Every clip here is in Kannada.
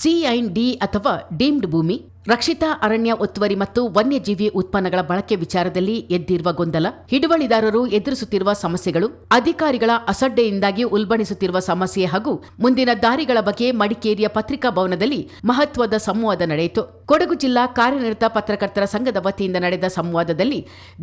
ಸಿ ಐನ್ ಡಿ ಅಥವಾ ಡೀಮ್ಡ್ ಭೂಮಿ, ರಕ್ಷಿತ ಅರಣ್ಯ ಒತ್ತುವರಿ ಮತ್ತು ವನ್ಯಜೀವಿ ಉತ್ಪನ್ನಗಳ ಬಳಕೆ ವಿಚಾರದಲ್ಲಿ ಎದ್ದಿರುವ ಗೊಂದಲ, ಹಿಡುವಳಿದಾರರು ಎದುರಿಸುತ್ತಿರುವ ಸಮಸ್ಯೆಗಳು, ಅಧಿಕಾರಿಗಳ ಅಸಡ್ಡೆಯಿಂದಾಗಿ ಉಲ್ಬಣಿಸುತ್ತಿರುವ ಸಮಸ್ಯೆ ಹಾಗೂ ಮುಂದಿನ ದಾರಿಗಳ ಬಗ್ಗೆ ಮಡಿಕೇರಿಯ ಪತ್ರಿಕಾ ಭವನದಲ್ಲಿ ಮಹತ್ವದ ಸಂವಾದ ನಡೆಯಿತು. ಕೊಡಗು ಜಿಲ್ಲಾ ಕಾರ್ಯನಿರತ ಪತ್ರಕರ್ತರ ಸಂಘದ ವತಿಯಿಂದ ನಡೆದ ಸಂವಾದದಲ್ಲಿ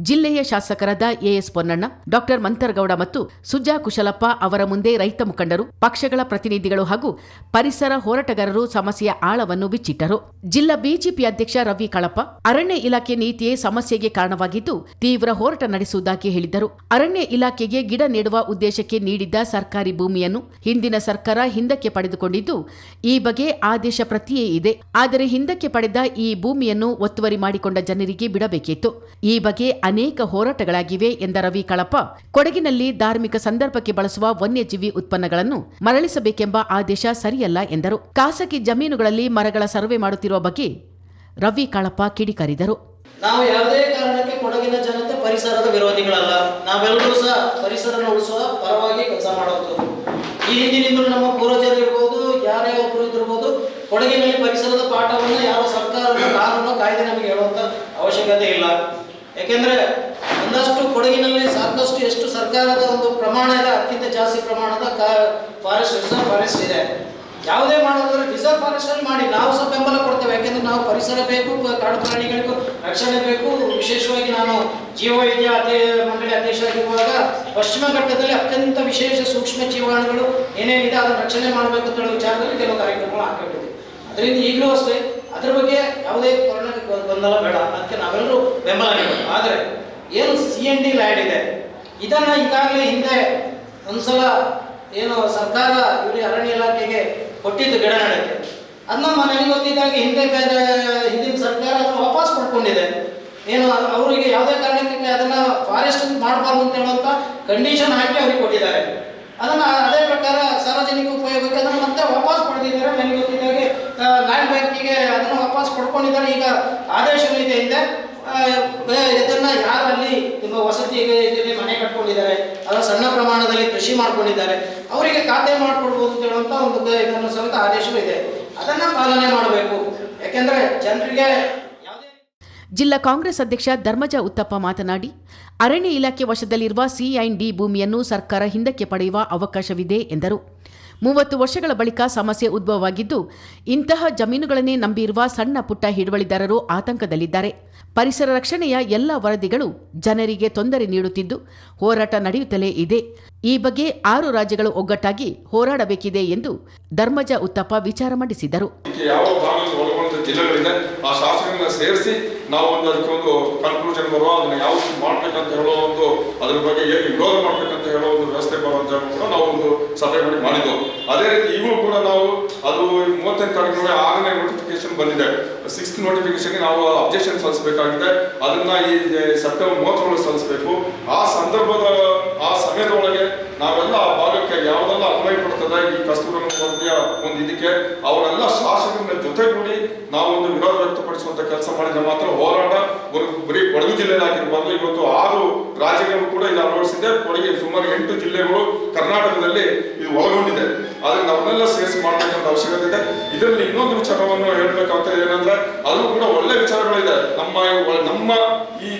ಜಿಲ್ಲೆಯ ಶಾಸಕರಾದ ಎಎಸ್ ಪೊನ್ನಣ್ಣ, ಡಾಕ್ಟರ್ ಮಂತರಗೌಡ ಮತ್ತು ಸುಜಾ ಕುಶಲಪ್ಪ ಅವರ ಮುಂದೆ ರೈತ ಮುಖಂಡರು, ಪಕ್ಷಗಳ ಪ್ರತಿನಿಧಿಗಳು ಹಾಗೂ ಪರಿಸರ ಹೋರಾಟಗಾರರು ಸಮಸ್ಯೆಯ ಆಳವನ್ನು ಬಿಚ್ಚಿಟ್ಟರು. ಜಿಲ್ಲಾ ಬಿಜೆಪಿ ಅಧ್ಯಕ್ಷ ರವಿ ಕಳಪ ಅರಣ್ಯ ಇಲಾಖೆ ನೀತಿಯೇ ಸಮಸ್ಯೆಗೆ ಕಾರಣವಾಗಿದ್ದು ತೀವ್ರ ಹೋರಾಟ ನಡೆಸುವುದಾಗಿ ಹೇಳಿದರು. ಅರಣ್ಯ ಇಲಾಖೆಗೆ ಗಿಡ ನೆಡುವ ಉದ್ದೇಶಕ್ಕೆ ನೀಡಿದ್ದ ಸರ್ಕಾರಿ ಭೂಮಿಯನ್ನು ಹಿಂದಿನ ಸರ್ಕಾರ ಹಿಂದಕ್ಕೆ ಪಡೆದುಕೊಂಡಿದ್ದು, ಈ ಬಗ್ಗೆ ಆದೇಶ ಪ್ರತಿಯೇ ಇದೆ. ಆದರೆ ಹಿಂದಕ್ಕೆ ಪಡೆದ ಈ ಭೂಮಿಯನ್ನು ಒತ್ತುವರಿ ಮಾಡಿಕೊಂಡ ಜನರಿಗೆ ಬಿಡಬೇಕಿತ್ತು. ಈ ಬಗ್ಗೆ ಅನೇಕ ಹೋರಾಟಗಳಾಗಿವೆ ಎಂದ ರವಿ ಕಳಪ ಕೊಡಗಿನಲ್ಲಿ ಧಾರ್ಮಿಕ ಸಂದರ್ಭಕ್ಕೆ ಬಳಸುವ ವನ್ಯಜೀವಿ ಉತ್ಪನ್ನಗಳನ್ನು ಮರಳಿಸಬೇಕೆಂಬ ಆದೇಶ ಸರಿಯಲ್ಲ ಎಂದರು. ಖಾಸಗಿ ಜಮೀನುಗಳಲ್ಲಿ ಮರಗಳ ಸರ್ವೆ ಮಾಡುತ್ತಿರುವ ಬಗ್ಗೆ ರವಿ ಕಳಪ ಕಿಡಿಕಾರಿದರು. ನಾವು ಯಾವುದೇ ಕಾರಣಕ್ಕೆ ಕೊಡಗಿನ ಜನತೆ ಪರಿಸರದ ವಿರೋಧಿಗಳಲ್ಲ. ನಾವೆಲ್ಲರೂ ಸಹ ಪರಿಸರನ ಉಳಿಸುವ ಪರವಾಗಿ ಕೆಲಸ ಮಾಡೋದು ಈ ಹಿಂದಿನಿಂದಲೂ ನಮ್ಮ ಪೂರ್ವಜರು ಇರ್ಬೋದು, ಯಾರೇ ಒಬ್ಬರು ಇದ್ದಿರ್ಬೋದು, ಕೊಡಗಿನಲ್ಲಿ ಪರಿಸರದ ಪಾಠವನ್ನು ಯಾವ ಸರ್ಕಾರದ ಕಾನೂನು ಕಾಯ್ದೆ ನಮಗೆ ಹೇಳುವಂತ ಅವಶ್ಯಕತೆ ಇಲ್ಲ. ಯಾಕೆಂದ್ರೆ ಒಂದಷ್ಟು ಕೊಡಗಿನಲ್ಲಿ ಸಾಕಷ್ಟು ಎಷ್ಟು ಸರ್ಕಾರದ ಒಂದು ಪ್ರಮಾಣ ಇದೆ, ಅತ್ಯಂತ ಜಾಸ್ತಿ ಪ್ರಮಾಣದ ಫಾರೆಸ್ಟ್ ಫಾರೆಸ್ಟ್ ಇದೆ. ಯಾವುದೇ ಮಾಡೋದಾದ್ರೆ ರಿಸರ್ವ್ ಫಾರೆಸ್ಟ್ ಅಲ್ಲಿ ಮಾಡಿ. ನಾವು ಸಹ ಬೆಂಬಲ ಕೊಡ್ತೇವೆ. ಯಾಕೆಂದ್ರೆ ನಾವು ಪರಿಸರ ಬೇಕು, ಕಾಡು ಪ್ರಾಣಿಗಳಿಗೂ ರಕ್ಷಣೆ ಬೇಕು. ವಿಶೇಷವಾಗಿ ನಾನು ಜೀವವೈದ್ಯ ಅದೇ ಮಂಡಳಿ ಅಧ್ಯಕ್ಷರಾಗಿರುವಾಗ ಪಶ್ಚಿಮ ಘಟ್ಟದಲ್ಲಿ ಅತ್ಯಂತ ವಿಶೇಷ ಸೂಕ್ಷ್ಮ ಜೀವಾಣುಗಳು ಏನೇನಿದೆ ಅದನ್ನು ರಕ್ಷಣೆ ಮಾಡಬೇಕು ಅಂತ ಹೇಳೋ ವಿಚಾರದಲ್ಲಿ ಕೆಲವು ಕಾರ್ಯಕ್ರಮಗಳು ಹಾಕಿಟ್ಟಿದ್ದೀವಿ ಅದರಿಂದ ಈಗಲೂ ಅಷ್ಟೇ ಅದ್ರ ಬಗ್ಗೆ ಯಾವುದೇ ಕಾರಣಕ್ಕೆ ಗೊಂದಲ ಬೇಡ ಅದಕ್ಕೆ ನಾವೆಲ್ಲರೂ ಬೆಂಬಲ ನೀಡಬೇಕು ಆದರೆ ಏನು ಸಿ ಎನ್ ಡಿ ಲ್ಯಾಂಡ್ ಇದೆ? ಇದನ್ನ ಈಗಾಗಲೇ ಹಿಂದೆ ಒಂದ್ಸಲ ಏನು ಸರ್ಕಾರ, ಇವರು ಅರಣ್ಯ ಇಲಾಖೆಗೆ ಕೊಟ್ಟಿದ್ದು ಗಿಡ ನೆಡಕ್ಕೆ ಅದನ್ನ ನನಗೆ ಗೊತ್ತಿದ್ದಾಗ ಹಿಂದೆ ಬೇರೆ ಹಿಂದಿನ ಸರ್ಕಾರ ಅದನ್ನು ವಾಪಸ್ ಪಡ್ಕೊಂಡಿದೆ. ಏನು ಅವರಿಗೆ ಯಾವುದೇ ಕಾರಣಕ್ಕೆ ಅದನ್ನ ಫಾರೆಸ್ಟ್ ಮಾಡಬಾರ್ದು ಅಂತ ಹೇಳುವಂತ ಕಂಡೀಷನ್ ಹಾಕಿ ಅವ್ರಿಗೆ ಕೊಟ್ಟಿದ್ದಾರೆ. ಅದನ್ನ ಅದೇ ಪ್ರಕಾರ ಸಾರ್ವಜನಿಕ ಉಪಯೋಗಕ್ಕೆ ಅದನ್ನ ಮತ್ತೆ ವಾಪಸ್ ಪಡೆದಿದ್ದಾರೆ. ನನಗೆ ಗೊತ್ತಿದ್ದಾಗೆ ಲ್ಯಾಂಡ್ ಬ್ಯಾಂಕಿಗೆ ಅದನ್ನು ವಾಪಸ್ ಪಡ್ಕೊಂಡಿದ್ದಾರೆ. ಈಗ ಆದೇಶಗಳಿದೆ ಹಿಂದೆ. ಇದನ್ನ ಯಾರಲ್ಲಿ ನಿಮ್ಮ ವಸತಿ ಮನೆ ಕಟ್ಕೊಂಡಿದ್ದಾರೆ. ಅದರ ಸಣ್ಣ ಪ್ರಮಾಣದಲ್ಲಿ ಕೃಷಿ ಮಾಡ್ಕೊಂಡಿದ್ದಾರೆ. ಅವರಿಗೆ ಖಾತೆ ಮಾಡಿಕೊಡ್ಬೋದು ಅಂತ ಒಂದು ಇದನ್ನು ಸಮೇತ ಆದೇಶವೂ ಇದೆ. ಅದನ್ನ ಪಾಲನೆ ಮಾಡಬೇಕು. ಯಾಕೆಂದ್ರೆ ಜನರಿಗೆ ಜಿಲ್ಲಾ ಕಾಂಗ್ರೆಸ್ ಅಧ್ಯಕ್ಷ ಧರ್ಮಜ ಉತ್ತಪ್ಪ ಮಾತನಾಡಿ, ಅರಣ್ಯ ಇಲಾಖೆ ವಶದಲ್ಲಿರುವ ಸಿಐನ್ ಡಿ ಭೂಮಿಯನ್ನು ಸರ್ಕಾರ ಹಿಂದಕ್ಕೆ ಪಡೆಯುವ ಅವಕಾಶವಿದೆ ಎಂದರು. ಮೂವತ್ತು ವರ್ಷಗಳ ಬಳಿಕ ಸಮಸ್ಯೆ ಉದ್ಭವವಾಗಿದ್ದು, ಇಂತಹ ಜಮೀನುಗಳನ್ನೇ ನಂಬಿರುವ ಸಣ್ಣ ಪುಟ್ಟ ಹಿಡುವಳಿದಾರರು ಆತಂಕದಲ್ಲಿದ್ದಾರೆ. ಪರಿಸರ ರಕ್ಷಣೆಯ ಎಲ್ಲ ವರದಿಗಳು ಜನರಿಗೆ ತೊಂದರೆ ನೀಡುತ್ತಿದ್ದು, ಹೋರಾಟ ನಡೆಯುತ್ತಲೇ ಇದೆ. ಈ ಬಗ್ಗೆ ಆರು ರಾಜ್ಯಗಳು ಒಗ್ಗಟ್ಟಾಗಿ ಹೋರಾಡಬೇಕಿದೆ ಎಂದು ಧರ್ಮಜ ಉತ್ತಪ್ಪ ವಿಚಾರ ಮಂಡಿಸಿದರು. ಯಾವ ಆ ಅದೇ ರೀತಿ ಈಗಲೂ ಕೂಡ ನಾವು ಅದು ಮೂವತ್ತನೇ ತಾರೀಕು ಆರನೇ ನೋಟಿಫಿಕೇಶನ್ ಬಂದಿದೆ. ಸಿಕ್ಸ್ತ್ ನೋಟಿಫಿಕೇಶನ್ಗೆ ನಾವು ಅಬ್ಜೆಕ್ಷನ್ ಸಲ್ಲಿಸಬೇಕಾಗಿದೆ. ಅದನ್ನ ಈ ಸೆಪ್ಟೆಂಬರ್ ಮೂವತ್ತರೊಳಗೆ ಸಲ್ಲಿಸಬೇಕು. ಆ ಸಂದರ್ಭದ ಆ ಸಮಯದೊಳಗೆ ನಾವೆಲ್ಲ ಆ ಭಾಗಕ್ಕೆ ಪಡ್ತದೆ ಈ ಕಸ್ತೂರ ವರದಿಯ ಒಂದು ಇದಕ್ಕೆ ಅವರೆಲ್ಲ ಶಾಸಕರ ಜೊತೆಗೂಡಿ ನಾವು ಒಂದು ವಿರೋಧ ವ್ಯಕ್ತಪಡಿಸುವಂತ ಕೆಲಸ ಮಾಡಿದ್ರೆ ಮಾತ್ರ ಹೋರಾಟ ಬರೀ ಕೊಡಗು ಜಿಲ್ಲೆಯಲ್ಲಾಗಿರ್ಬಾರ್ದು ಇವತ್ತು ಆರು ರಾಜ್ಯಗಳು ಕೂಡ ಇಲ್ಲಿ ಅಳವಡಿಸಿದೆ ಕೊಡಗಿ ಸುಮಾರು ಎಂಟು ಜಿಲ್ಲೆಗಳು ಕರ್ನಾಟಕದಲ್ಲಿ ಇದು ಒಳಗೊಂಡಿದೆ. ಆದ್ರೆ ನಾವನ್ನೆಲ್ಲ ಸೇರಿಸಿ ಮಾಡಬೇಕಂತ ಅವಶ್ಯಕತೆ ಇದೆ. ಇದರಲ್ಲಿ ಇನ್ನೊಂದು ವಿಚಾರವನ್ನು ಹೇಳ್ಬೇಕಾಗ್ತದೆ ಏನಂದ್ರೆ, ಅದು ಕೂಡ ಒಳ್ಳೆ ವಿಚಾರಗಳಿದೆ. ನಮ್ಮ ನಮ್ಮ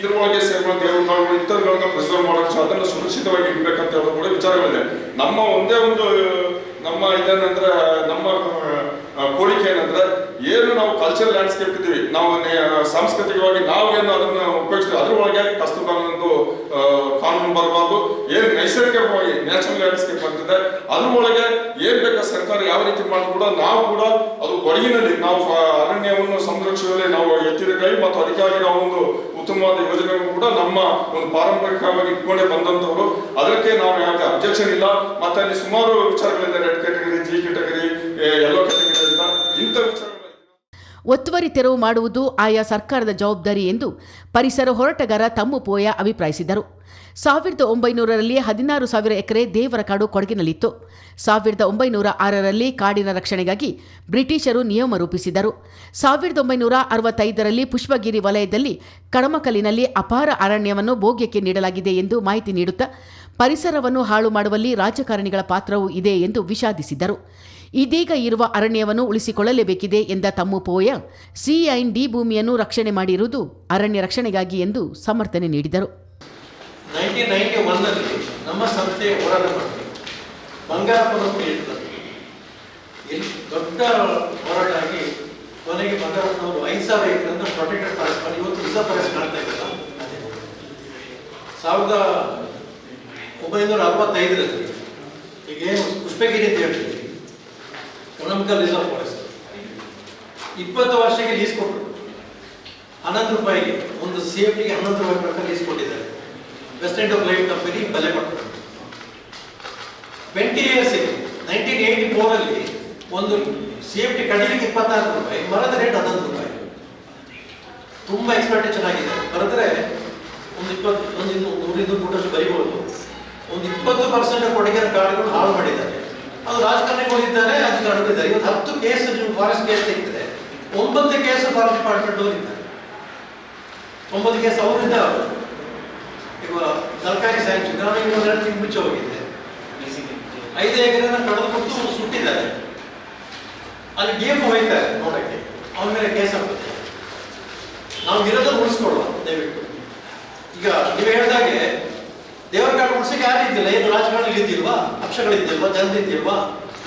ಇದ್ರೊಳಗೆ ಸೇರ್ಕೊಳ್ಳೋ ದೇವರುಗಳು ಇತರಗಳನ್ನ ಪ್ರಿಸರ್ವ್ ಮಾಡೋಕೆ ಅದನ್ನು ಸುರಕ್ಷಿತವಾಗಿ ಇಡ್ಬೇಕಂತ ಹೇಳೋದು ಕೂಡ ವಿಚಾರಗಳಿದೆ ನಮ್ಮ ಒಂದೇ ಒಂದು, ನಮ್ಮ ಇದೇನಂದ್ರೆ, ನಮ್ಮ ಕೋರಿಕೆ ಏನಂದ್ರೆ ಏನು ನಾವು ಕಲ್ಚರಲ್ ಲ್ಯಾಂಡ್ಸ್ಕೇಪ್ ಇದ್ದೀವಿ ನಾವು ಸಾಂಸ್ಕೃತಿಕವಾಗಿ ನಾವು ಏನು ಅದನ್ನ ಉಪಯೋಗಿಸ್ತೀವಿ ಅದ್ರೊಳಗೆ ಒಳಗೆ ಒಂದು ಕಾನೂನು ಬರಬಾರ್ದು, ಏನು ನೈಸರ್ಗಿಕವಾಗಿ ನ್ಯಾಚುರಲ್ ಲ್ಯಾಂಡ್ಸ್ಕೇಪ್ ಆಗ್ತದೆ ಅದ್ರೊಳಗೆ ಏನ್ ಬೇಕಾ ಸರ್ಕಾರ ಯಾವ ರೀತಿ ಮಾಡಿದ್ರು ಕೂಡ ನಾವು ಕೂಡ ಅದು ಕೊಡಗಿನಲ್ಲಿ ನಾವು ಅರಣ್ಯವನ್ನು ಸಂರಕ್ಷಣೆಯಲ್ಲಿ ನಾವು ಎತ್ತಿದ ಕೈ ಮತ್ತು ಅದಕ್ಕಾಗಿ ನಾವು ಒಂದು ಉತ್ತಮವಾದ ಯೋಜನೆಗಳು ಕೂಡ ನಮ್ಮ ಒಂದು ಪಾರಂಪರಿಕವಾಗಿ ಇಟ್ಕೊಂಡೇ ಬಂದಂತವರು. ಅದಕ್ಕೆ ನಾವು ಯಾವುದೇ ಅಬ್ಜೆಕ್ಷನ್ ಇಲ್ಲ. ಮತ್ತೆ ಅಲ್ಲಿ ಸುಮಾರು ವಿಚಾರಗಳಿದೆ red category G category yellow category ಅಂತ. ಇಂಥ ವಿಚಾರಗಳು ಒತ್ತುವರಿ ತೆರವು ಮಾಡುವುದು ಆಯಾ ಸರ್ಕಾರದ ಜವಾಬ್ದಾರಿ ಎಂದು ಪರಿಸರ ಹೋರಾಟಗಾರ ತಮ್ಮು ಪೋಯ ಅಭಿಪ್ರಾಯಿಸಿದರು ಸಾವಿರದ ಒಂಬೈನೂರರಲ್ಲಿ ಹದಿನಾರು ಸಾವಿರ ಎಕರೆ ದೇವರ ಕಾಡು ಕೊಡಗಿನಲ್ಲಿತ್ತು. ಸಾವಿರದ ಒಂಬೈನೂರ ಆರರಲ್ಲಿ ಕಾಡಿನ ರಕ್ಷಣೆಗಾಗಿ ಬ್ರಿಟಿಷರು ನಿಯಮ ರೂಪಿಸಿದರು ಸಾವಿರದ ಒಂಬೈನೂರ ಅರವತ್ತೈದರಲ್ಲಿ ಪುಷ್ಪಗಿರಿ ವಲಯದಲ್ಲಿ ಕಡಮಕಲಿನಲ್ಲಿ ಅಪಾರ ಅರಣ್ಯವನ್ನು ಭೋಗ್ಯಕ್ಕೆ ನೀಡಲಾಗಿದೆ ಎಂದು ಮಾಹಿತಿ ನೀಡುತ್ತಾ ಪರಿಸರವನ್ನು ಹಾಳು ಮಾಡುವಲ್ಲಿ ರಾಜಕಾರಣಿಗಳ ಪಾತ್ರವೂ ಇದೆ ಎಂದು ವಿಷಾದಿಸಿದರು ಇದೀಗ ಇರುವ ಅರಣ್ಯವನ್ನು ಉಳಿಸಿಕೊಳ್ಳಲೇಬೇಕಿದೆ ಎಂದ ತಮ್ಮ ಪೋಯ ಸಿಐನ್ ಡಿ ಭೂಮಿಯನ್ನು ರಕ್ಷಣೆ ಮಾಡಿರುವುದು ಅರಣ್ಯ ರಕ್ಷಣೆಗಾಗಿ ಎಂದು ಸಮರ್ಥನೆ ನೀಡಿದರು. ನಮ್ಮ ಸಂಸ್ಥೆ ಹೋರಾಟ ದೊಡ್ಡ ಹೋರಾಟ ಆಗಿ ಕೊನೆಗೆ ಬಂಗಾರಪ್ಪನವರು ಐದು ಸಾವಿರ ಎಕರೆಯಿಂದ ಪ್ರೊಟೆಕ್ಟೆಡ್ ಫಾರೆಸ್ಟ್ ಮಾಡಿ, ಇವತ್ತು ರಿಸರ್ವ್ ಫಾರೆಸ್ಟ್ ಮಾಡ್ತಾ ಇದ್ದಲ್ಲ ಸಾವಿರದ ಒಂಬೈನೂರ ಅರವತ್ತೈದರಲ್ಲಿ ಈಗ ಏನು ಪುಷ್ಪಗಿರಿ ಅಂತ ಹೇಳ್ತೀವಿ. ಎಕನಾಮಿಕಲ್ ರಿಸರ್ವ್ ಫಾರೆಸ್ಟ್ ಇಪ್ಪತ್ತು ವರ್ಷಕ್ಕೆ ಲೀಸ್ ಕೊಟ್ಟರು ಹನ್ನೊಂದು ರೂಪಾಯಿಗೆ, ಒಂದು ಸೇಫ್ಟಿಗೆ ಹನ್ನೊಂದು ರೂಪಾಯಿ ಪ್ರಕಾರ ಲೀಸ್ ಕೊಟ್ಟಿದ್ದಾರೆ. ವೆಸ್ಟ್ ಆಫ್ ಲೈಫ್ ಕಂಪನಿ ಬೆಲೆ ಕೊಟ್ಟರು. ಟ್ವೆಂಟಿ ಇಯರ್ಸ್ ನೈನ್ಟೀನ್ ಏಯ್ಟಿ ಫೋರಲ್ಲಿ ಒಂದು ಸೇಫ್ಟಿ ಕಡಿಲಿಕ್ಕೆ ಇಪ್ಪತ್ತಾರು ರೂಪಾಯಿ, ಮರದ ರೇಟ್ ಹನ್ನೊಂದು ರೂಪಾಯಿ. ತುಂಬ ಎಕ್ಸ್ಪೆಕ್ಟೇಷನ್ ಚೆನ್ನಾಗಿದೆ ಬರೆದ್ರೆ ಒಂದು ಇಪ್ಪತ್ತು, ಒಂದು ಇನ್ನು ನೂರಿಂದ ಫೋಟೋಸ್ ಬರಿಬೋದು. ಒಂದು ಇಪ್ಪತ್ತು ಪರ್ಸೆಂಟ್ ಕೊಡಗಿನ ಕಾಡುಗಳು ಹಾಳು ಮಾಡಿದ್ದಾರೆ. ಅದು ರಾಜಕಾರಣಿಗಳಿದ್ದಾರೆ ಇದ್ದಾರೆ ಇವತ್ತು ಹತ್ತು ಕೇಸ್ ಫಾರೆಸ್ಟ್ ಕೇಸ್ ಸಿಗ್ತದೆ. ಒಂಬತ್ತು ಕೇಸ್ ಫಾರೆಸ್ಟ್ ಡಿಪಾರ್ಟ್ಮೆಂಟ್ ಹೋಗಿದ್ದಾರೆ ಒಂಬತ್ತು ಕೇಸ್ ಅವರಿಂದ ಈಗ ಸರ್ಕಾರಿ ಸ್ಯಾಂಕ್ಷನ್ ಗ್ರಾಮೀಣ ತಿಂಗ್ ಮುಚ್ಚಿ ಹೋಗಿದ್ದೆ. ಐದು ಎಕರೆನ ಕೊಟ್ಟು ಸುಟ್ಟಿದ್ದಾರೆ. ಅಲ್ಲಿ ಗೇಮ್ ಹೋಯ್ತಾರೆ ನೋಡಕ್ಕೆ. ಅವನ ಮೇಲೆ ಕೇಸ್ ಆಗ್ತದೆ ನಾವು ಇರೋದನ್ನು ಉಳಿಸ್ಕೊಳ್ಳುವ ದಯವಿಟ್ಟು. ಈಗ ನೀವು ಹೇಳಿದಾಗೆ ದೇವರ ಕಾಡು ಉಳಿಸಕ್ಕೆ ಯಾರು ಇದ್ದಿಲ್ಲ? ಏನು ರಾಜಕಾರಣ ಇದ್ದಿಲ್ವಾ ಪಕ್ಷಗಳಿದ್ದಿಲ್ವಾ? ಜನರಿದ್ದಿಲ್ವಾ?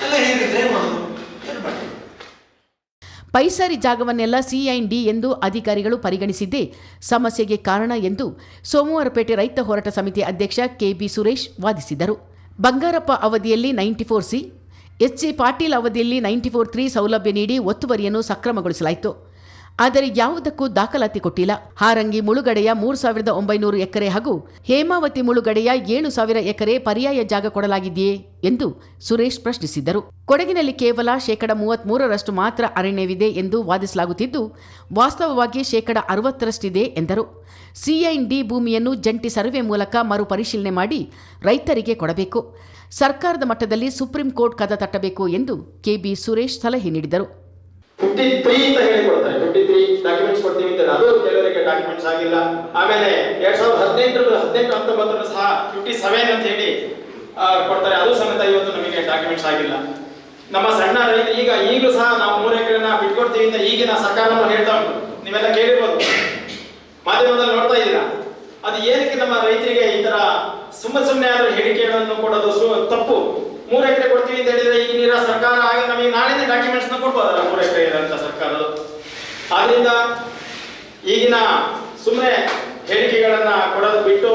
ಎಲ್ಲ ಹೇಗಿದ್ರೆ ಏನು ಮಾಡೋದು? ಏನು ಮಾಡಿ ಪೈಸರಿ ಜಾಗವನ್ನೆಲ್ಲ ಸಿಐನ್ ಡಿ ಎಂದು ಅಧಿಕಾರಿಗಳು ಪರಿಗಣಿಸಿದ್ದೇ ಸಮಸ್ಯೆಗೆ ಕಾರಣ ಎಂದು ಸೋಮವಾರಪೇಟೆ ರೈತ ಹೋರಾಟ ಸಮಿತಿ ಅಧ್ಯಕ್ಷ ಕೆಬಿ ಸುರೇಶ್ ವಾದಿಸಿದರು. ಬಂಗಾರಪ್ಪ ಅವಧಿಯಲ್ಲಿ ninety four C, H Patil ಅವಧಿಯಲ್ಲಿ ನೈಂಟಿ ಫೋರ್ ತ್ರೀ ಸೌಲಭ್ಯ ನೀಡಿ ಒತ್ತುವರಿಯನ್ನು ಸಕ್ರಮಗೊಳಿಸಲಾಯಿತು. ಆದರೆ ಯಾವುದಕ್ಕೂ ದಾಖಲಾತಿ ಕೊಟ್ಟಿಲ್ಲ. ಹಾರಂಗಿ ಮುಳುಗಡೆಯ ಮೂರು ಸಾವಿರದ ಒಂಬೈನೂರು ಎಕರೆ ಹಾಗೂ ಹೇಮಾವತಿ ಮುಳುಗಡೆಯ ಏಳು ಸಾವಿರ ಎಕರೆ ಪರ್ಯಾಯ ಜಾಗ ಕೊಡಲಾಗಿದೆಯೇ ಎಂದು ಸುರೇಶ್ ಪ್ರಶ್ನಿಸಿದರು ಕೊಡಗಿನಲ್ಲಿ ಕೇವಲ ಶೇಕಡ ಮೂವತ್ಮೂರರಷ್ಟು ಮಾತ್ರ ಅರಣ್ಯವಿದೆ ಎಂದು ವಾದಿಸಲಾಗುತ್ತಿದ್ದು, ವಾಸ್ತವವಾಗಿ ಶೇಕಡ ಅರವತ್ತರಷ್ಟಿದೆ ಎಂದರು. ಸಿಐನ್ ಡಿ ಭೂಮಿಯನ್ನು ಜಂಟಿ ಸರ್ವೆ ಮೂಲಕ ಮರುಪರಿಶೀಲನೆ ಮಾಡಿ ರೈತರಿಗೆ ಕೊಡಬೇಕು. ಸರ್ಕಾರದ ಮಟ್ಟದಲ್ಲಿ ಸುಪ್ರೀಂ ಕೋರ್ಟ್ ಕದ ತಟ್ಟಬೇಕು ಎಂದು ಕೆಬಿ ಸುರೇಶ್ ಸಲಹೆ ನೀಡಿದರು. ಫಿಫ್ಟಿ ತ್ರೀ ಅಂತ ಹೇಳಿ ಕೊಡ್ತಾರೆ ಫಿಫ್ಟಿ ತ್ರೀ ಡಾಕ್ಯುಮೆಂಟ್ಸ್ ಕೊಡ್ತೀವಿ ಅಂತ ಅದು ಕೆಲವರಿಗೆ ಡಾಕ್ಯುಮೆಂಟ್ಸ್ ಆಗಿಲ್ಲ. ಆಮೇಲೆ ಎರಡ್ ಸಾವಿರದ ಹದಿನೆಂಟರ ಹದಿನೆಂಟು ಹತ್ತೊಂಬತ್ತರಲ್ಲಿ ಸಹ ಫಿಫ್ಟಿ ಸೆವೆನ್ ಅಂತ ಹೇಳಿ ಕೊಡ್ತಾರೆ. ಅದು ಸಮೇತ ಇವತ್ತು ನಮಗೆ ಡಾಕ್ಯುಮೆಂಟ್ಸ್ ಆಗಿಲ್ಲ. ನಮ್ಮ ಸಣ್ಣ ರೈತ ಈಗ ಈಗಲೂ ಸಹ ನಾವು ಮೂರು ಎಕರೆನ ಬಿಟ್ಕೊಡ್ತೀವಿ ಅಂತ ಈಗಿನ ಸರ್ಕಾರ ನಮ್ಗೆ ಹೇಳ್ತಾ ಉಂಟು. ನೀವೆಲ್ಲ ಕೇಳಿರ್ಬೋದು. ಮಾಧ್ಯಮದಲ್ಲಿ ನೋಡ್ತಾ ಇದ್ದೀರಾ? ಅದು ಏನಕ್ಕೆ ನಮ್ಮ ರೈತರಿಗೆ ಈ ತರ ಸುಮ್ಮನೆ ಸುಮ್ಮನೆ ಆದ್ರೂ ಹೇಳಿಕೆಗಳನ್ನು ಕೊಡೋದು ತಪ್ಪು. ಮೂರು ಎಕರೆ ಕೊಡ್ತೀವಿ ಅಂತ ಹೇಳಿದ್ರೆ ಈಗಿನ ಸರ್ಕಾರ ಆಗ ನಮಗೆ ನಾಳೆನೇ ಡಾಕ್ಯುಮೆಂಟ್ಸ್ನ ಕೊಡ್ಬೋದಲ್ಲ ಮೂರು ಎಕರೆ ಇರೋಂಥ ಆದ್ರಿಂದ ಈಗಿನ ಸುಮ್ಮನೆ ಹೇಳಿಕೆಗಳನ್ನ ಕೊಡೋದು ಬಿಟ್ಟು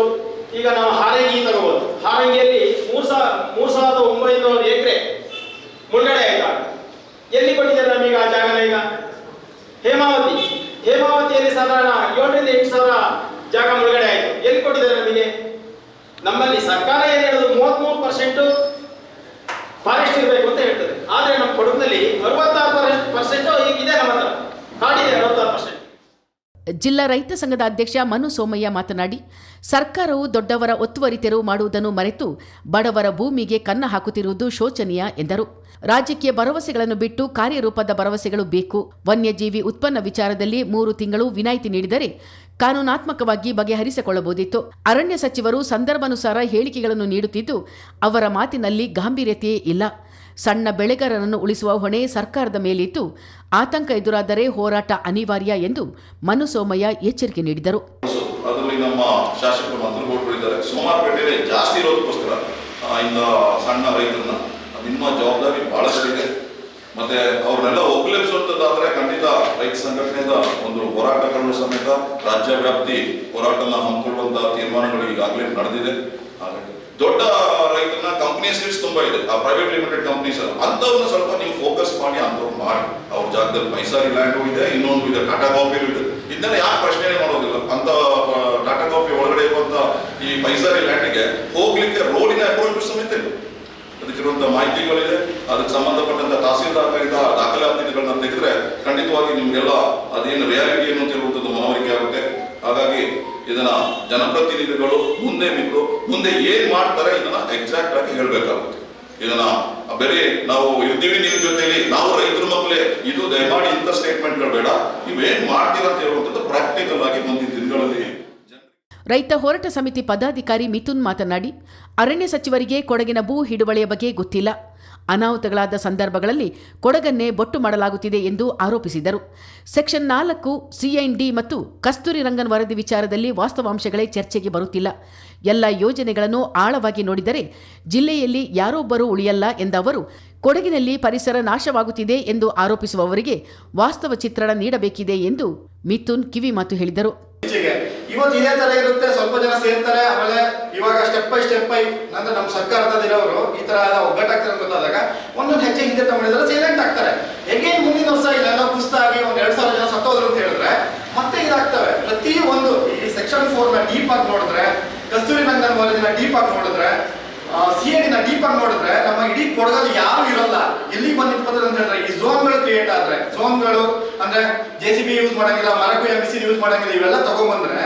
ಈಗ ನಾವು ಹಾರಂಗಿ ತಗೋಬಹುದು ಹಾರಂಗಿಯಲ್ಲಿ ಮೂರ್ ಸಾವಿರ ಮೂರ್ ಸಾವಿರದ ಒಂಬೈನೂರು ಎಕರೆ ಮುಳುಗಡೆ ಆಯ್ತಾ? ಎಲ್ಲಿ ಕೊಟ್ಟಿದ್ದಾರೆ ನಮಗೆ ಆ ಜಾಗನ ಈಗ? ಹೇಮಾವತಿ. ಹೇಮಾವತಿಯಲ್ಲಿ ಸಾಧಾರಣ ಏಳರಿಂದ ಎಂಟು ಸಾವಿರ ಜಾಗ ಮುಳುಗಡೆ ಆಯಿತು. ಎಲ್ಲಿ ಕೊಟ್ಟಿದ್ದಾರೆ ನಮಗೆ? ನಮ್ಮಲ್ಲಿ ಸರ್ಕಾರ ಏನು ಹೇಳೋದು? ಮೂವತ್ಮೂರು ಪರ್ಸೆಂಟ್ ಫಾರೆಸ್ಟ್ ಇರಬೇಕು ಅಂತ ಹೇಳ್ತದೆ. ಆದರೆ ನಮ್ಮ ಕೊಡಗಿನಲ್ಲಿ ಅರವತ್ತಾರು ಪರ್ಸೆಂಟ್ ಇದೆ ನಮ್ಮ ಹತ್ರ. ಕಾಡಿದೆ ಅರವತ್ತಾರು ಪರ್ಸೆಂಟ್. ಜಿಲ್ಲಾ ರೈತ ಸಂಘದ ಅಧ್ಯಕ್ಷ ಮನು ಸೋಮಯ್ಯ ಮಾತನಾಡಿ, ಸರ್ಕಾರವು ದೊಡ್ಡವರ ಒತ್ತುವರಿ ತೆರವು ಮಾಡುವುದನ್ನು ಮರೆತು ಬಡವರ ಭೂಮಿಗೆ ಕನ್ನ ಹಾಕುತ್ತಿರುವುದು ಶೋಚನೀಯ ಎಂದರು. ರಾಜಕೀಯ ಭರವಸೆಗಳನ್ನು ಬಿಟ್ಟು ಕಾರ್ಯರೂಪದ ಭರವಸೆಗಳು ಬೇಕು. ವನ್ಯಜೀವಿ ಉತ್ಪನ್ನ ವಿಚಾರದಲ್ಲಿ ಮೂರು ತಿಂಗಳು ವಿನಾಯಿತಿ ನೀಡಿದರೆ ಕಾನೂನಾತ್ಮಕವಾಗಿ ಬಗೆಹರಿಸಿಕೊಳ್ಳಬಹುದಿತ್ತು. ಅರಣ್ಯ ಸಚಿವರು ಸಂದರ್ಭಾನುಸಾರ ಹೇಳಿಕೆಗಳನ್ನು ನೀಡುತ್ತಿದ್ದು, ಅವರ ಮಾತಿನಲ್ಲಿ ಗಾಂಭೀರ್ಯತೆಯೇ ಇಲ್ಲ. ಸಣ್ಣ ಬೆಳೆಗಾರರನ್ನು ಉಳಿಸುವ ಹೊಣೆ ಸರ್ಕಾರದ ಮೇಲಿತ್ತು. ಆತಂಕ ಎದುರಾದರೆ ಹೋರಾಟ ಅನಿವಾರ್ಯ ಎಂದು ಮನು ಸೋಮಯ್ಯ ಎಚ್ಚರಿಕೆ ನೀಡಿದರು. ಅದರಲ್ಲಿ ನಮ್ಮ ಜಾಸ್ತಿ ಇಂದ ಸಣ್ಣ ನಿಮ್ಮ ಜವಾಬ್ದಾರಿ ಮತ್ತೆ ಅವ್ರನ್ನೆಲ್ಲ ಒಗ್ಗೂಡಿಸುವಂಥದ್ದಾದ್ರೆ ಖಂಡಿತ ರೈತ ಸಂಘಟನೆಯಿಂದ ಒಂದು ಹೋರಾಟಗಳನ್ನು ಸಮೇತ ರಾಜ್ಯ ವ್ಯಾಪ್ತಿ ಹೋರಾಟನ ಹಮ್ಮಿಕೊಳ್ಳುವಂತಹ ತೀರ್ಮಾನಗಳು ಈಗಾಗಲೇ ನಡೆದಿದೆ. ದೊಡ್ಡ ರೈತನ ಕಂಪ್ನೀಸ್ ತುಂಬಾ ಇದೆ. ಆ ಪ್ರೈವೇಟ್ ಲಿಮಿಟೆಡ್ ಕಂಪ್ನೀಸ್ ಅಂತವ್ರನ್ನ ಸ್ವಲ್ಪ ನೀವು ಫೋಕಸ್ ಮಾಡಿ ಅಂತವ್ರು ಮಾಡಿ. ಅವ್ರ ಜಾಗದಲ್ಲಿ ಮೈಸಾರಿ ಲ್ಯಾಂಡ್ ಇದೆ, ಇನ್ನೊಂದು ಇದೆ ಟಾಟಾ ಕಾಫಿ ಇದೆ. ಇದನ್ನ ಯಾರು ಪ್ರಶ್ನೆ ಮಾಡೋದಿಲ್ಲ. ಅಂತ ಟಾಟಾ ಕಾಫಿ ಒಳಗಡೆ ಇರುವಂತ ಈ ಮೈಸಾರಿ ಲ್ಯಾಂಡಿಗೆ ಹೋಗ್ಲಿಕ್ಕೆ ರೋಡಿನ ಅಪ್ರೋಚ್ ಸಮೇತ ಇಲ್ಲ. ಅದಕ್ಕಿರುವಂತ ಮಾಹಿತಿಗಳಿದೆ. ಅದಕ್ಕೆ ಸಂಬಂಧಪಟ್ಟಂತ ತಹಸೀಲ್ದಾರರಿಂದ ದಾಖಲಾತಿಗಳನ್ನ ತೆಗೆದ್ರೆ ಖಂಡಿತವಾಗಿ ನಿಮ್ಗೆಲ್ಲ ಅದೇನು ರಿಯಾಲಿಟಿ ಏನು ಅಂತ ಇರುವಂತದ್ದು ಮನವರಿಕೆ ಆಗುತ್ತೆ. ಹಾಗಾಗಿ ಇದನ್ನ ಜನಪ್ರತಿನಿಧಿಗಳು, ಮುಂದೆ ನಿಂತು ಮುಂದೆ ಏನ್ ಮಾಡ್ತಾರೆ ಇದನ್ನ ಎಕ್ಸಾಕ್ಟ್ ಆಗಿ ಹೇಳ್ಬೇಕಾಗುತ್ತೆ. ಇದನ್ನ ಬೇರೆ ನಾವು ಇರ್ತೀವಿ ನಿಮ್ ಜೊತೆಲಿ, ನಾವು ರೈತರ ಮಕ್ಕಳೇ, ಇದು ದಯಮಾಡಿ ಇಂಥ ಸ್ಟೇಟ್ಮೆಂಟ್ಗಳು ಬೇಡ. ನೀವೇನ್ ಮಾಡ್ತೀರಾ ಅಂತ ಹೇಳುವಂಥದ್ದು ಪ್ರಾಕ್ಟಿಕಲ್ ಆಗಿ ಮುಂದಿನ ದಿನಗಳಲ್ಲಿ ರೈತ ಹೋರಾಟ ಸಮಿತಿ ಪದಾಧಿಕಾರಿ ಮಿಥುನ್ ಮಾತನಾಡಿ, ಅರಣ್ಯ ಸಚಿವರಿಗೆ ಕೊಡಗಿನ ಭೂ ಹಿಡುವಳಿಯ ಬಗ್ಗೆ ಗೊತ್ತಿಲ್ಲ. ಅನಾಹುತಗಳಾದ ಸಂದರ್ಭಗಳಲ್ಲಿ ಕೊಡಗನ್ನೇ ಬೊಟ್ಟು ಮಾಡಲಾಗುತ್ತಿದೆ ಎಂದು ಆರೋಪಿಸಿದರು. ಸೆಕ್ಷನ್ ನಾಲ್ಕು ಸಿಎನ್ಡಿ ಮತ್ತು ಕಸ್ತೂರಿ ರಂಗನ್ ವರದಿ ವಿಚಾರದಲ್ಲಿ ವಾಸ್ತವಾಂಶಗಳೇ ಚರ್ಚೆಗೆ ಬರುತ್ತಿಲ್ಲ. ಎಲ್ಲ ಯೋಜನೆಗಳನ್ನು ಆಳವಾಗಿ ನೋಡಿದರೆ ಜಿಲ್ಲೆಯಲ್ಲಿ ಯಾರೊಬ್ಬರೂ ಉಳಿಯಲ್ಲ ಎಂದ ಅವರು, ಕೊಡಗಿನಲ್ಲಿ ಪರಿಸರ ನಾಶವಾಗುತ್ತಿದೆ ಎಂದು ಆರೋಪಿಸುವವರಿಗೆ ವಾಸ್ತವ ಚಿತ್ರಣ ನೀಡಬೇಕಿದೆ ಎಂದು ಮಿಥುನ್ ಕಿವಿಮಾತು ಹೇಳಿದರು. ಈಚೆಗೆ ಇವತ್ತು ಇದೇ ತರ ಇರುತ್ತೆ, ಸ್ವಲ್ಪ ಜನ ಸೇರ್ತಾರೆ, ಆಮೇಲೆ ಇವಾಗ ಸ್ಟೆಪ್ ಬೈ ಸ್ಟೆಪ್ ಬೈ ಅಂದ್ರೆ ನಮ್ಮ ಸರ್ಕಾರದಲ್ಲಿರೋರು ಈ ತರ ಒಗ್ಗಟ್ಟಾಗ್ತಾರೆ ಗೊತ್ತಾದಾಗ ಒಂದೊಂದು ಹೆಜ್ಜೆ ಹಿಂದೆ ತಗೊಂಡಿದ್ರೆ ಸೈಲೆಂಟ್ ಆಗ್ತಾರೆ. ಎಗೇನ್ ಮುಂದಿನ ವರ್ಷ ಇಲ್ಲ ಆಗಿ ಒಂದ್ ಎರಡ್ ಸಾವಿರ ಜನ ಸತ್ತೋದ್ರು ಅಂತ ಹೇಳಿದ್ರೆ ಮತ್ತೆ ಇದಾಗ್ತವೆ. ಪ್ರತಿ ಒಂದು ಈ ಸೆಕ್ಷನ್ ಫೋರ್ನ ಡೀಪ್ ಆಗಿ ನೋಡಿದ್ರೆ, ಕಸ್ತೂರಿ ರಂಗನ್ ಕಾಲೇಜಿನ ಡೀಪ್ ಆಗಿ ನೋಡಿದ್ರೆ ಸಿ ನ ಡೀಪ್ ಆಗಿ ನೋಡಿದ್ರೆ, ನಮ್ಮ ಇಡೀ ಕೊಡಗಲ್ಲಿ ಯಾರು ಇರಲ್ಲ. ಎಲ್ಲಿ ಬಂದು ಅಂತ ಹೇಳಿದ್ರೆ ಈ ಝೋನ್ಗಳು ಅಂದ್ರೆ ಜೆ ಸಿ ಬಿ ಯೂಸ್ ಮಾಡಂಗಿಲ್ಲ, ಮರಕು ಎಂ ಸಿ ಯೂಸ್ ಮಾಡಂಗಿಲ್ಲ, ಇವೆಲ್ಲ ತಗೊಂಡ್ಬಂದ್ರೆ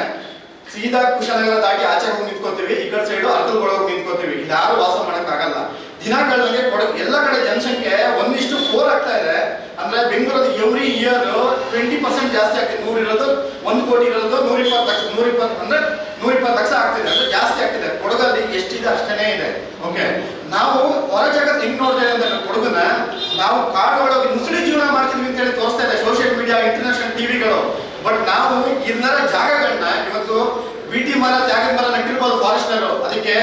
ಸೀದಾ ಕುಶನಗರ ದಾಟಿ ಆಚೆ ಹೋಗಿ ನಿಂತ್ಕೋತೀವಿ, ಈ ಕಡೆ ಸೈಡು ಅರ್ಧಗೊಳಗೆ ನಿಂತ್ಕೋತೀವಿ. ಇಲ್ಲಿ ಯಾರು ವಾಸ ಮಾಡಕ್ ಆಗಲ್ಲ. ದಿನಗಳಲ್ಲಿ ಕೊಡಕ್ ಎಲ್ಲ ಕಡೆ ಜನಸಂಖ್ಯೆ ಒಂದಿಷ್ಟು ಫೋರ್ ಆಗ್ತಾ ಇದೆ. ಅಂದ್ರೆ ಬೆಂಗಳೂರಲ್ಲಿ ಎವ್ರಿ ಇಯರ್ ಟ್ವೆಂಟಿ ಪರ್ಸೆಂಟ್ ಜಾಸ್ತಿ ಆಗ್ತಿದೆ. ನೂರ ಇರೋದು ಒಂದು ಕೋಟಿ ಇರೋದು ನೂರ ಇಪ್ಪತ್ತು ಲಕ್ಷ ನೂರ ಇಪ್ಪತ್ತು ಅಂದ್ರೆ ನೂರ ಇಪ್ಪತ್ತು ಲಕ್ಷ ಆಗ್ತಿದೆ. ಆಗ್ತಿದೆ ಕೊಡಗಲ್ಲಿ ಎಷ್ಟಿದೆ ಅಷ್ಟನೇ ಇದೆ. ಓಕೆ ನಾವು ಹೊರ ಜಗತ್ತು ಹಿಂಗ್ ನೋಡ್ತೇವೆ ಅಂದ್ರೆ ಕೊಡಗನ್ನ ನಾವು ಕಾಡುಗಳೊಳಗೆ ಮುಸುಳಿ ಜೀವನ ಮಾಡ್ತಿದ್ವಿ ಅಂತ ಹೇಳಿ ತೋರಿಸ್ತಾ ಇದೆ ಸೋಷಿಯಲ್ ಮೀಡಿಯಾ ಇಂಟರ್ನ್ಯಾಷನಲ್ ಟಿವಿಗಳು ಬಟ್ ನಾವು ಇನ್ನರ ಜಾಗಗಳನ್ನ ಇವತ್ತು ಬಿಟಿ ಮರ, ಜಾಗದ ಮರ ನೆಟ್ಟಿರ್ಬೋದು ಫಾರೆಸ್ಟರ್ ಅದಕ್ಕೆ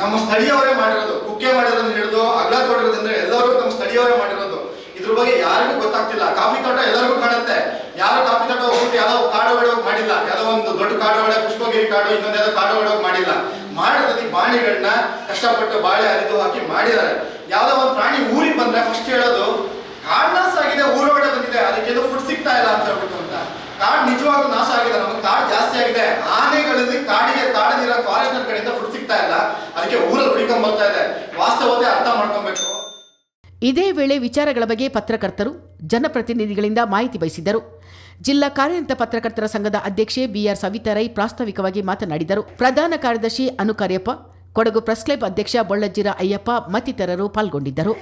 ನಮ್ಮ ಸ್ಥಳೀಯವರೇ ಮಾಡಿರೋದು. ಕುಕ್ಕೆ ಮಾಡಿರೋದನ್ನ ಹಿಡಿದು, ಅಗ್ಲ ತೋಡಿರೋದ್ರಿಂದ ಎಲ್ಲರೂ ನಮ್ಮ ಸ್ಥಳೀಯವರೇ ಮಾಡಿರೋದು. ಬಗ್ಗೆ ಯಾರಿಗೂ ಗೊತ್ತಾಗ್ತಿಲ್ಲ. ಕಾಫಿ ತೋಟ ಎಲ್ಲರಿಗೂ ಕಾಣುತ್ತೆ. ಯಾರು ಕಾಫಿ ತೋಟ ಹೋಗ್ಬಿಟ್ಟು ಯಾವ್ದೋ ಕಾಡು ಒಳಗೆ ಮಾಡಿಲ್ಲ. ಯಾವ್ದೋ ಒಂದು ದೊಡ್ಡ ಕಾಡು ಒಳಗೆ ಪುಷ್ಪಗಿರಿ ಕಾಡು, ಇನ್ನೊಂದು ಯಾವ್ದೋ ಕಾಡು ಒಳಗೆ ಮಾಡಿಲ್ಲ. ಮಾಡಿರೋದು ಬಾಣಿಗಳನ್ನ ಕಷ್ಟಪಟ್ಟು ಬಾಳೆ ಹರಿದು ಹಾಕಿ ಮಾಡಿದ್ದಾರೆ. ಯಾವ್ದೋ ಒಂದು ಪ್ರಾಣಿ ಊರಿಗೆ ಬಂದ್ರೆ ಫಸ್ಟ್ ಹೇಳೋದು ಕಾಡ್ನಾಸ್ ಆಗಿದೆ, ಊರೊಳಗಡೆ ಬಂದಿದೆ. ಅದಕ್ಕೆ ಫುಡ್ ಸಿಗ್ತಾ ಇಲ್ಲ, ಅಂತ ಹೇಳ್ಬಿಟ್ಟು ಅಂತ. ಕಾಡ್ ನಿಜವಾಗ್ಲೂ ನಾಶ ಆಗಿದೆ. ನಮಗೆ ಕಾಡ್ ಜಾಸ್ತಿ ಆಗಿದೆ. ಆನೆಗಳಲ್ಲಿ ಕಾಡಿಗೆ ಕಾಡದಿರೋ ಫಾರೆಸ್ಟ್ ಕಡೆಯಿಂದ ಫುಡ್ ಸಿಗ್ತಾ ಇಲ್ಲ ಅದಕ್ಕೆ ಊರಲ್ಲಿ ಹುಡಿಕೊಂಡ್ ಬರ್ತಾ ಇದೆ ವಾಸ್ತವತೆ ಅರ್ಥ ಮಾಡ್ಕೊಬೇಕು ಇದೇ ವೇಳೆ ವಿಚಾರಗಳ ಬಗ್ಗೆ ಪತ್ರಕರ್ತರು, ಜನಪ್ರತಿನಿಧಿಗಳಿಂದ ಮಾಹಿತಿ ಬಯಸಿದರು ಜಿಲ್ಲಾ ಕಾರ್ಯನಿರತ ಪತ್ರಕರ್ತರ ಸಂಘದ ಅಧ್ಯಕ್ಷೆ ಬಿಆರ್ ಸವಿತಾರೈ ಪ್ರಾಸ್ತಾವಿಕವಾಗಿ ಮಾತನಾಡಿದರು. ಪ್ರಧಾನ ಕಾರ್ಯದರ್ಶಿ ಅನುಕಾರ್ಯಪ್ಪ, ಕೊಡಗು ಪ್ರೆಸ್ ಕ್ಲಬ್ ಅಧ್ಯಕ್ಷ ಬೊಳ್ಳಜ್ಜಿರ ಅಯ್ಯಪ್ಪ ಮತ್ತಿತರರು ಪಾಲ್ಗೊಂಡಿದ್ದರು.